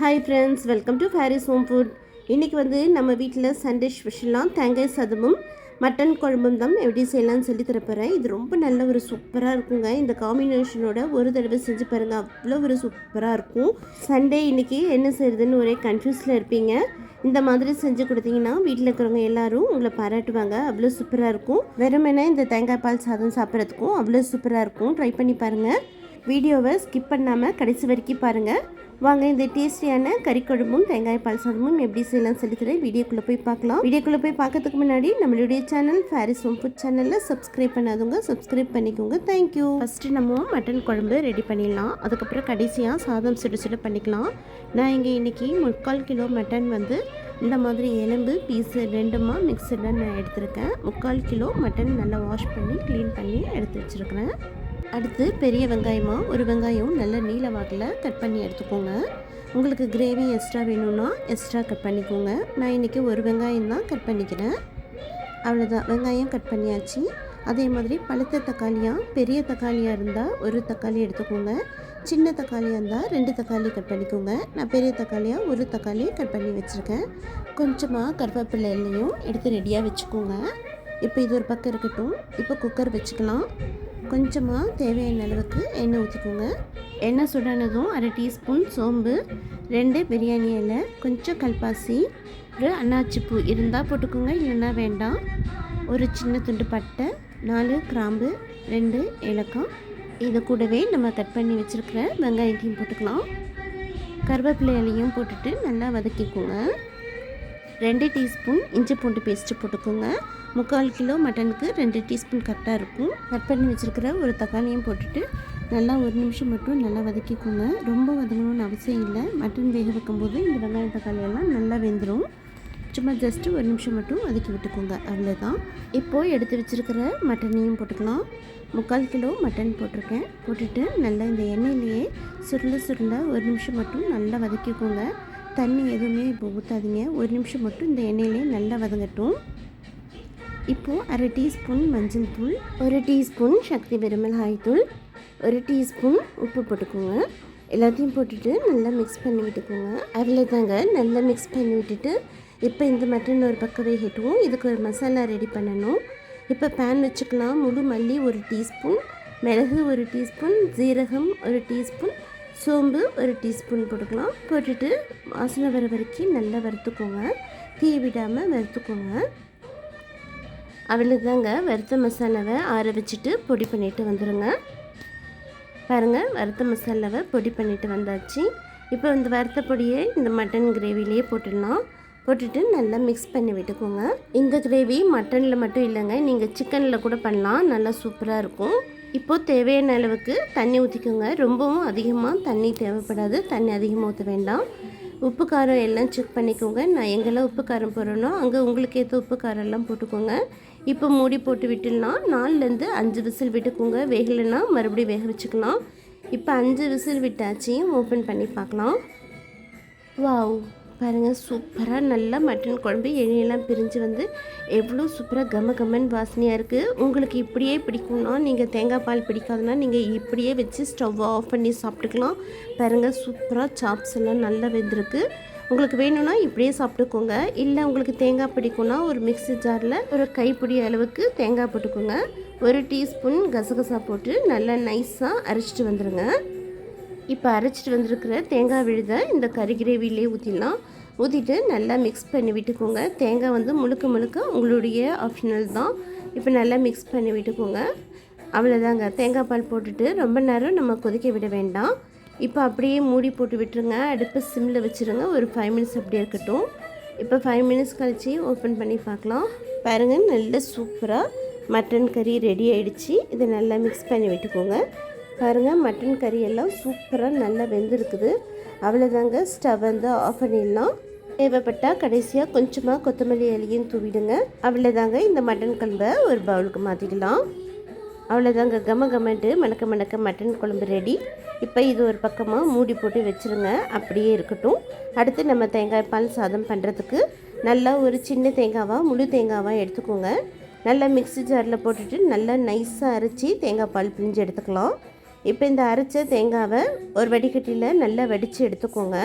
Hi friends welcome to fairy's home food இன்றைக்கி வந்து நம்ம வீட்டில் சண்டே ஸ்பெஷலாக தேங்காய் சதமும் மட்டன் குழம்பும் தான் எப்படி செய்யலாம்னு சொல்லி தரப்போகிறேன் இது ரொம்ப நல்ல ஒரு சூப்பராக இருக்குங்க. இந்த காம்பினேஷனோட ஒரு தடவை செஞ்சு பாருங்கள் அவ்வளோ ஒரு சூப்பராக இருக்கும். சண்டே இன்றைக்கி என்ன செய்கிறதுன்னு ஒரே கன்ஃபியூஸில் இருப்பீங்க. இந்த மாதிரி செஞ்சு கொடுத்தீங்கன்னா வீட்டில் இருக்கிறவங்க எல்லாரும் உங்களை பாராட்டுவாங்க. அவ்வளோ சூப்பராக இருக்கும். வெறுமனே இந்த தேங்காய் பால் சாதம் சாப்பிட்றதுக்கும் அவ்வளோ சூப்பராக இருக்கும். ட்ரை பண்ணி பாருங்கள் வீடியோவை ஸ்கிப் பண்ணாமல் கடைசி வரைக்கும் பாருங்கள் வாங்க இந்த டேஸ்டியான கறி குழம்பும் தேங்காய் பால் சாதமும் எப்படி செய்யலாம் சொல்லித்தரேன் வீடியோக்குள்ளே போய் பார்க்கலாம். வீடியோக்குள்ளே போய் பார்க்கறதுக்கு முன்னாடி நம்மளுடைய சேனல் ஃபேரிஸ் ஹோம் ஃபுட் சேனலில் சப்ஸ்கிரைப் பண்ணாதவங்க சப்ஸ்கிரைப் பண்ணிக்கோங்க. தேங்க்யூ ஃபஸ்ட்டு நம்ம மட்டன் குழம்பு ரெடி பண்ணிடலாம். அதுக்கப்புறம் கடைசியாக சாதம் சுட சுட பண்ணிக்கலாம். நான் இங்கே இன்றைக்கி முக்கால் கிலோ மட்டன் வந்து இந்த மாதிரி எலும்பு பீஸு ரெண்டுமா மிக்சடாக நான் எடுத்திருக்கேன். முக்கால் கிலோ மட்டன் நல்லா வாஷ் பண்ணி க்ளீன் பண்ணி எடுத்து வச்சுருக்கிறேன். அடுத்து பெரிய வெங்காயமாக ஒரு வெங்காயம் நல்ல நீல வாக்கில் கட் பண்ணி எடுத்துக்கோங்க. உங்களுக்கு கிரேவி எக்ஸ்ட்ரா வேணும்னா எக்ஸ்ட்ரா கட் பண்ணிக்கோங்க. நான் இன்றைக்கி ஒரு வெங்காயம் தான் கட் பண்ணிக்கிறேன். அவ்வளோதான் வெங்காயம் கட் பண்ணியாச்சு. அதே மாதிரி பழுத்த தக்காளியாக பெரிய தக்காளியாக இருந்தால் ஒரு தக்காளி எடுத்துக்கோங்க. சின்ன தக்காளியாக இருந்தால் ரெண்டு தக்காளி கட் பண்ணிக்கோங்க. நான் பெரிய தக்காளியாக ஒரு தக்காளி கட் பண்ணி வச்சுருக்கேன். கொஞ்சமாக கருவேப்பிலை எண்ணெயும் எடுத்து ரெடியாக வச்சுக்கோங்க. இப்போ இது ஒரு பக்கம் இருக்கட்டும். இப்போ குக்கர் வச்சுக்கலாம். கொஞ்சமாக தேவையான அளவுக்கு எண்ணெய் ஊற்றிக்கோங்க எண்ணெய் சுடனதும் அரை டீஸ்பூன் சோம்பு ரெண்டு பிரியாணி இலை கொஞ்சம் கல்பாசி ஒரு அன்னாச்சி பூ இருந்தால் போட்டுக்கோங்க இல்லைன்னா வேண்டாம். ஒரு சின்ன துண்டு பட்டை நாலு கிராம்பு ரெண்டு ஏலக்காய். இதை கூடவே நம்ம கட் பண்ணி வச்சுருக்கிற வெங்காயத்தையும் போட்டுக்கலாம். கருவேப்பிலை இலையும் போட்டுட்டு நல்லா வதக்கிக்கோங்க. ரெண்டு டீஸ்பூன் இஞ்சி பூண்டு பேஸ்ட்டு போட்டுக்கோங்க. முக்கால் கிலோ மட்டனுக்கு ரெண்டு டீஸ்பூன் கரெக்டாக இருக்கும். கட் பண்ணி வச்சுருக்கிற ஒரு தக்காளியும் போட்டுட்டு நல்லா ஒரு நிமிஷம் மட்டும் நல்லா வதக்கிக்கோங்க. ரொம்ப வதங்கணும்னு அவசியம் இல்லை. மட்டன் வேக வைக்கும்போது இந்த வெங்காயம் தக்காளியெல்லாம் நல்லா வெந்துடும் சும்மா ஜஸ்ட்டு ஒரு நிமிஷம் மட்டும் வதக்கி விட்டுக்கோங்க. அவ்வளோதான் இப்போது எடுத்து வச்சுருக்கிற மட்டனையும் போட்டுக்கலாம். முக்கால் கிலோ மட்டன் போட்டிருக்கேன். போட்டுட்டு நல்லா இந்த எண்ணெயிலேயே சுருள சுருள ஒரு நிமிஷம் மட்டும் நல்லா வதக்கிக்கோங்க. தண்ணி எதுவுமே இப்போ ஊற்றாதீங்க ஒரு நிமிஷம் மட்டும் இந்த எண்ணெயிலே நல்லா வதங்கட்டும். இப்போது அரை டீஸ்பூன் மஞ்சள் தூள் ஒரு டீஸ்பூன் சக்தி பெருமிளகாய் தூள் ஒரு டீஸ்பூன் உப்பு போட்டுக்கோங்க. எல்லாத்தையும் போட்டுட்டு நல்லா மிக்ஸ் பண்ணி விட்டுக்கோங்க. அதில் தாங்க நல்லா மிக்ஸ் பண்ணி விட்டுட்டு இப்போ இந்த மட்டன் ஒரு பக்கம் வேகட்டும் இதுக்கு ஒரு மசாலா ரெடி பண்ணணும். இப்போ பேன் வச்சுக்கலாம். முழு மல்லி ஒரு டீஸ்பூன் மிளகு ஒரு டீஸ்பூன் ஜீரகம் ஒரு டீஸ்பூன் சோம்பு ஒரு டீஸ்பூன் போட்டுக்கலாம். போட்டுட்டு வாசனை வர வரைக்கும் நல்லா வறுத்துக்கோங்க. தீ விடாமல் வறுத்துக்கோங்க. அவ்வளோதாங்க வறுத்த மசாலாவை ஆற வச்சுட்டு பொடி பண்ணிட்டு வந்துடுங்க பாருங்கள் வறுத்த மசாலாவை பொடி பண்ணிட்டு வந்தாச்சு. இப்போ இந்த வறுத்த பொடியை இந்த மட்டன் கிரேவிலேயே போட்டுடலாம். போட்டுட்டு நல்லா மிக்ஸ் பண்ணி விட்டுக்கோங்க. இந்த கிரேவி மட்டனில் மட்டும் இல்லைங்க நீங்கள் சிக்கனில் கூட பண்ணலாம் நல்லா சூப்பராக இருக்கும். இப்போது தேவையான அளவுக்கு தண்ணி ஊற்றிக்கோங்க ரொம்பவும் அதிகமாக தண்ணி தேவைப்படாது தண்ணி அதிகமாக ஊற்ற வேண்டாம். உப்பு காரம் எல்லாம் செக் பண்ணிக்கோங்க. நான் எங்கெல்லாம் உப்பு காரம் போடுறேனோ அங்கே உங்களுக்கு ஏற்ற உப்பு காரம் எல்லாம் போட்டுக்கோங்க. இப்போ மூடி போட்டு விட்டுடலாம். நாலுலேருந்து அஞ்சு விசில் விட்டுக்கோங்க. வேகலைன்னா மறுபடியும் வேக வச்சுக்கலாம். இப்போ அஞ்சு விசில் விட்டாச்சியும் ஓப்பன் பண்ணி பார்க்கலாம். வாவ் பாருங்கள் சூப்பராக நல்லா மட்டன் குழம்பு எண்ணெயெல்லாம் பிரிஞ்சு வந்து எவ்வளோ சூப்பராக கம கமன் வாசனையாக இருக்குது உங்களுக்கு இப்படியே பிடிக்கும்னா நீங்கள் தேங்காய் பால் பிடிக்காதுன்னா நீங்கள் இப்படியே வச்சு ஸ்டவ் ஆஃப் பண்ணி சாப்பிட்டுக்கலாம். பாருங்கள் சூப்பராக சாப்ஸ் எல்லாம் நல்லா வெந்திருக்கு. உங்களுக்கு வேணும்னா இப்படியே சாப்பிட்டுக்கோங்க. இல்லை உங்களுக்கு தேங்காய் பிடிக்கும்னா ஒரு மிக்சி ஜாரில் ஒரு கைப்பிடி அளவுக்கு தேங்காய் போட்டுக்கோங்க. ஒரு டீஸ்பூன் கசகசா போட்டு நல்லா நைஸாக அரைச்சிட்டு வந்துடுங்க இப்போ அரைச்சிட்டு வந்திருக்கிற தேங்காய் விழுதை இந்த கறி கிரேவிலே ஊற்றிடலாம் ஊற்றிட்டு நல்லா மிக்ஸ் பண்ணி விட்டுக்கோங்க. தேங்காய் வந்து முழுக்க முழுக்க உங்களுடைய ஆப்ஷனல் தான். இப்போ நல்லா மிக்ஸ் பண்ணி விட்டுக்கோங்க. அவ்வளோதாங்க தேங்காய் பால் போட்டுட்டு ரொம்ப நேரம் நம்ம கொதிக்க விட வேண்டாம். இப்போ அப்படியே மூடி போட்டு விட்டுருங்க. அடுப்பு சிம்மில் வச்சுருங்க. ஒரு ஃபைவ் மினிட்ஸ் அப்படியே இருக்கட்டும். இப்போ ஃபைவ் மினிட்ஸ் கழித்து ஓப்பன் பண்ணி பார்க்கலாம். பாருங்கள் நல்ல சூப்பராக மட்டன் கறி ரெடி ஆகிடுச்சி இதை நல்லா மிக்ஸ் பண்ணி விட்டுக்கோங்க. பாருங்கள் மட்டன் கறி எல்லாம் சூப்பராக நல்லா வெந்திருக்குது. அவ்வளோதாங்க ஸ்டவ் வந்து ஆஃப் பண்ணிடலாம். தேவைப்பட்டால் கடைசியாக கொஞ்சமாக கொத்தமல்லி இலையும் தூவிடுங்க. அவ்வளோதாங்க இந்த மட்டன் குழம்பை ஒரு பவுலுக்கு மாற்றிக்கலாம் அவ்வளோதாங்க கம கமன்ட்டு மணக்க மணக்க மட்டன் குழம்பு ரெடி இப்போ இது ஒரு பக்கமாக மூடி போட்டு வச்சுருங்க அப்படியே இருக்கட்டும். அடுத்து நம்ம தேங்காய் பால் சாதம் பண்ணுறதுக்கு நல்லா ஒரு சின்ன தேங்காவாக முழு தேங்காவாக எடுத்துக்கோங்க. நல்லா மிக்ஸி ஜாரில் போட்டுட்டு நல்லா நைஸாக அரைச்சி தேங்காய் பால் பிழிஞ்சு எடுத்துக்கலாம். இப்போ இந்த அரைச்ச தேங்காவை ஒரு வடிகட்டியில் நல்லா வடித்து எடுத்துக்கோங்க.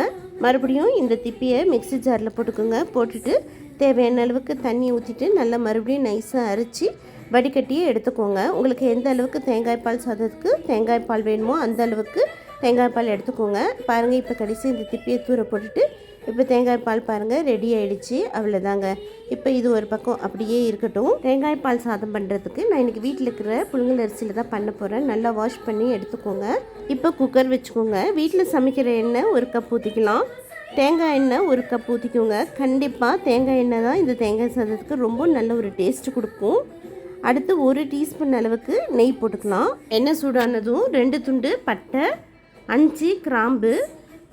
மறுபடியும் இந்த திப்பியை மிக்ஸி ஜாரில் போட்டுக்கோங்க. போட்டுட்டு தேவையான அளவுக்கு தண்ணி ஊற்றிட்டு நல்லா மறுபடியும் நைஸாக அரைச்சி வடிகட்டியே எடுத்துக்கோங்க. உங்களுக்கு எந்த அளவுக்கு தேங்காய் பால் சாதத்துக்கு தேங்காய் பால் வேணுமோ அந்த அளவுக்கு தேங்காய் பால் எடுத்துக்கோங்க. பாருங்கள் இப்போ கடைசி இந்த திப்பியை தூர போட்டுட்டு இப்போ தேங்காய் பால் பாருங்கள் ரெடி ஆகிடுச்சு அவ்வளோதாங்க இப்போ இது ஒரு பக்கம் அப்படியே இருக்கட்டும். தேங்காய் பால் சாதம் பண்ணுறதுக்கு நான் இன்றைக்கி வீட்டில் இருக்கிற புழுங்கல் அரிசியில் தான் பண்ண போகிறேன் நல்லா வாஷ் பண்ணி எடுத்துக்கோங்க. இப்போ குக்கர் வச்சுக்கோங்க. வீட்டில் சமைக்கிற எண்ணெய் ஒரு கப் ஊற்றிக்கலாம் தேங்காய் எண்ணெய் ஒரு கப் ஊற்றிக்கோங்க கண்டிப்பாக தேங்காய் எண்ணெய் தான் இந்த தேங்காய் சாதத்துக்கு ரொம்ப நல்ல ஒரு டேஸ்ட் கொடுக்கும். அடுத்து ஒரு டீஸ்பூன் அளவுக்கு நெய் போட்டுக்கலாம். எண்ணெய் சூடானதும் ரெண்டு துண்டு பட்டை அஞ்சு கிராம்பு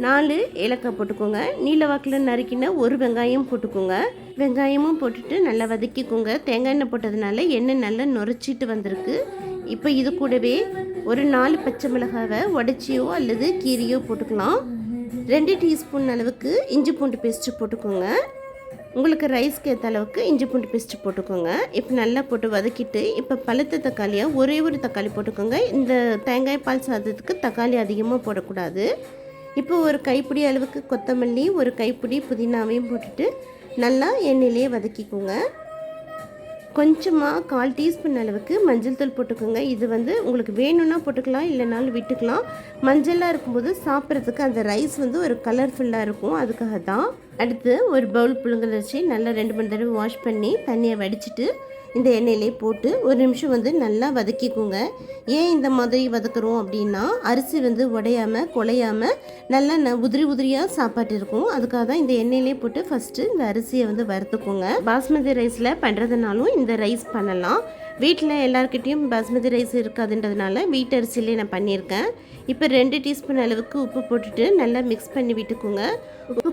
நாலு ஏலக்காய் போட்டுக்கோங்க. நீல வாக்கில் நறுக்கின ஒரு வெங்காயம் போட்டுக்கோங்க. வெங்காயமும் போட்டுட்டு நல்லா வதக்கிக்கோங்க. தேங்காய் எண்ணெய் போட்டதுனால எண்ணெய் நல்லா நுரைச்சிட்டு வந்திருக்கு. இப்போ இது கூடவே ஒரு நாலு பச்சை மிளகாவை உடச்சியோ அல்லது கீரையோ போட்டுக்கலாம். ரெண்டு டீஸ்பூன் அளவுக்கு இஞ்சி பூண்டு பேஸ்ட்டு போட்டுக்கோங்க. உங்களுக்கு ரைஸ்க்கு ஏற்ற அளவுக்கு இஞ்சி பூண்டு பேஸ்ட்டு போட்டுக்கோங்க. இப்போ நல்லா போட்டு வதக்கிட்டு இப்போ பழுத்த தக்காளியாக ஒரே ஒரு தக்காளி போட்டுக்கோங்க. இந்த தேங்காய் பால் சாதத்துக்கு தக்காளி அதிகமாக போடக்கூடாது. இப்போ ஒரு கைப்பிடி அளவுக்கு கொத்தமல்லி ஒரு கைப்பிடி புதினாவையும் போட்டுட்டு நல்லா எண்ணெயிலேயே வதக்கிக்கோங்க. கொஞ்சமாக கால் டீஸ்பூன் அளவுக்கு மஞ்சள் தூள் போட்டுக்கோங்க. இது வந்து உங்களுக்கு வேணும்னா போட்டுக்கலாம் இல்லைனாலும் விட்டுக்கலாம். மஞ்சளாக இருக்கும்போது சாப்பிட்றதுக்கு அந்த ரைஸ் வந்து ஒரு கலர்ஃபுல்லாக இருக்கும். அதுக்காக தான் அடுத்து ஒரு பவுல் புழுங்கல் வச்சு நல்லா ரெண்டு மூணு தடவை வாஷ் பண்ணி தண்ணியை வடிச்சிட்டு இந்த எண்ணெயிலே போட்டு ஒரு நிமிஷம் வந்து நல்லா வதக்கிக்கோங்க. ஏன் இந்த மாதிரி வதக்குறோம் அப்படின்னா அரிசி வந்து உடையாமல் குலையாமல் நல்லா ந உதிரி உதிரியாக சாப்பாட்டு இருக்கும். அதுக்காக தான் இந்த எண்ணெயிலே போட்டு ஃபஸ்ட்டு இந்த அரிசியை வந்து வறுத்துக்கோங்க. பாஸ்மதி ரைஸில் பண்ணுறதுனாலும் இந்த ரைஸ் பண்ணலாம். வீட்டில் எல்லாருக்கிட்டேயும் பாஸ்மதி ரைஸ் இருக்காதுன்றதுனால வீட்டு அரிசியிலே நான் பண்ணியிருக்கேன். இப்போ ரெண்டு டீஸ்பூன் அளவுக்கு உப்பு போட்டுட்டு நல்லா மிக்ஸ் பண்ணி விட்டுக்கோங்க.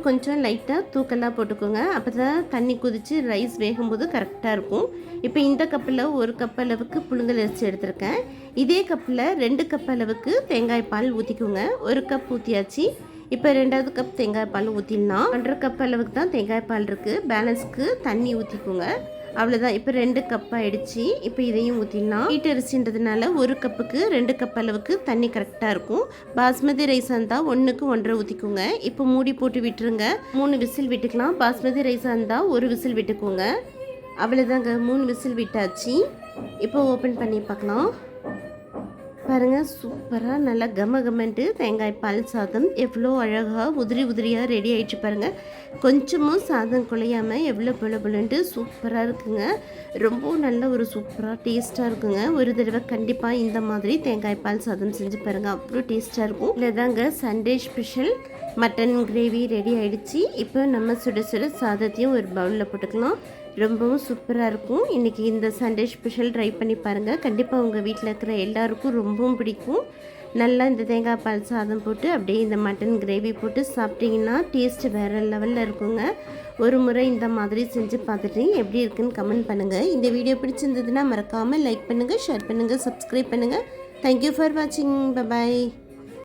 கொஞ்சம் லைட்டாக தூக்கலாக போட்டுக்கோங்க. அப்போ தான் தண்ணி குதித்து ரைஸ் வேகும்போது கரெக்டாக இருக்கும். இப்போ இந்த கப்பில் ஒரு கப் அளவுக்கு புழுங்கல் அரிசி எடுத்திருக்கேன். இதே கப்பில் ரெண்டு கப் அளவுக்கு தேங்காய் பால் ஊற்றிக்கோங்க ஒரு கப் ஊற்றியாச்சு இப்போ ரெண்டாவது கப் தேங்காய் பால் ஊற்றிடலாம் ஒன்றரை கப் அளவுக்கு தான் தேங்காய் பால் இருக்குது பேலன்ஸ்க்கு தண்ணி ஊற்றிக்கோங்க அவ்வளோதான் இப்போ ரெண்டு கப் ஆயிடுச்சு. இப்போ இதையும் ஊற்றிடலாம் வீட்டு அரிசின்றதுனால ஒரு கப்புக்கு ரெண்டு கப் அளவுக்கு தண்ணி கரெக்டாக இருக்கும். பாஸ்மதி ரைஸ் இருந்தால் ஒன்றுக்கு ஒன்றரை ஊற்றிக்கோங்க இப்போ மூடி போட்டு விட்டுருங்க. மூணு விசில் விட்டுக்கலாம். பாஸ்மதி ரைஸாக இருந்தால் ஒரு விசில் விட்டுக்கோங்க. அவ்வளோதாங்க மூணு விசில் விட்டாச்சு. இப்போ ஓப்பன் பண்ணி பார்க்கலாம். பாருங்கள் சூப்பராக நல்லா கம கமன்ட்டு தேங்காய் பால் சாதம் எவ்வளோ அழகாக உதிரி உதிரியாக ரெடி ஆகிடுச்சு பாருங்கள் கொஞ்சமும் சாதம் குலையாமல் எவ்வளோ புல புலன்ட்டு சூப்பராக இருக்குங்க. ரொம்ப நல்ல ஒரு சூப்பராக டேஸ்ட்டாக இருக்குங்க. ஒரு தடவை கண்டிப்பாக இந்த மாதிரி தேங்காய் பால் சாதம் செஞ்சு பாருங்கள் அவ்வளோ டேஸ்ட்டாக இருக்கும். இல்லை தாங்க Sunday special mutton gravy ready ஆகிடுச்சு இப்போ நம்ம சுட சுட சாதத்தையும் ஒரு பவுலில் போட்டுக்கலாம். ரொம்பவும் சூப்பராக இருக்கும். இன்றைக்கி இந்த சண்டே ஸ்பெஷல் ட்ரை பண்ணி பாருங்கள் கண்டிப்பாக உங்கள் வீட்டில் இருக்கிற எல்லாருக்கும் ரொம்பவும் பிடிக்கும். நல்லா இந்த தேங்காய் பால் சாதம் போட்டு அப்படியே இந்த மட்டன் கிரேவி போட்டு சாப்பிட்டிங்கன்னா டேஸ்ட்டு வேறு லெவலில் இருக்குங்க. ஒரு முறை இந்த மாதிரி செஞ்சு பார்த்துட்டு எப்படி இருக்குன்னு கமெண்ட் பண்ணுங்கள் இந்த வீடியோ பிடிச்சிருந்ததுன்னா மறக்காமல் லைக் பண்ணுங்கள் ஷேர் பண்ணுங்கள் சப்ஸ்கிரைப் பண்ணுங்கள் தேங்க்யூ ஃபார் வாட்சிங் பபாய்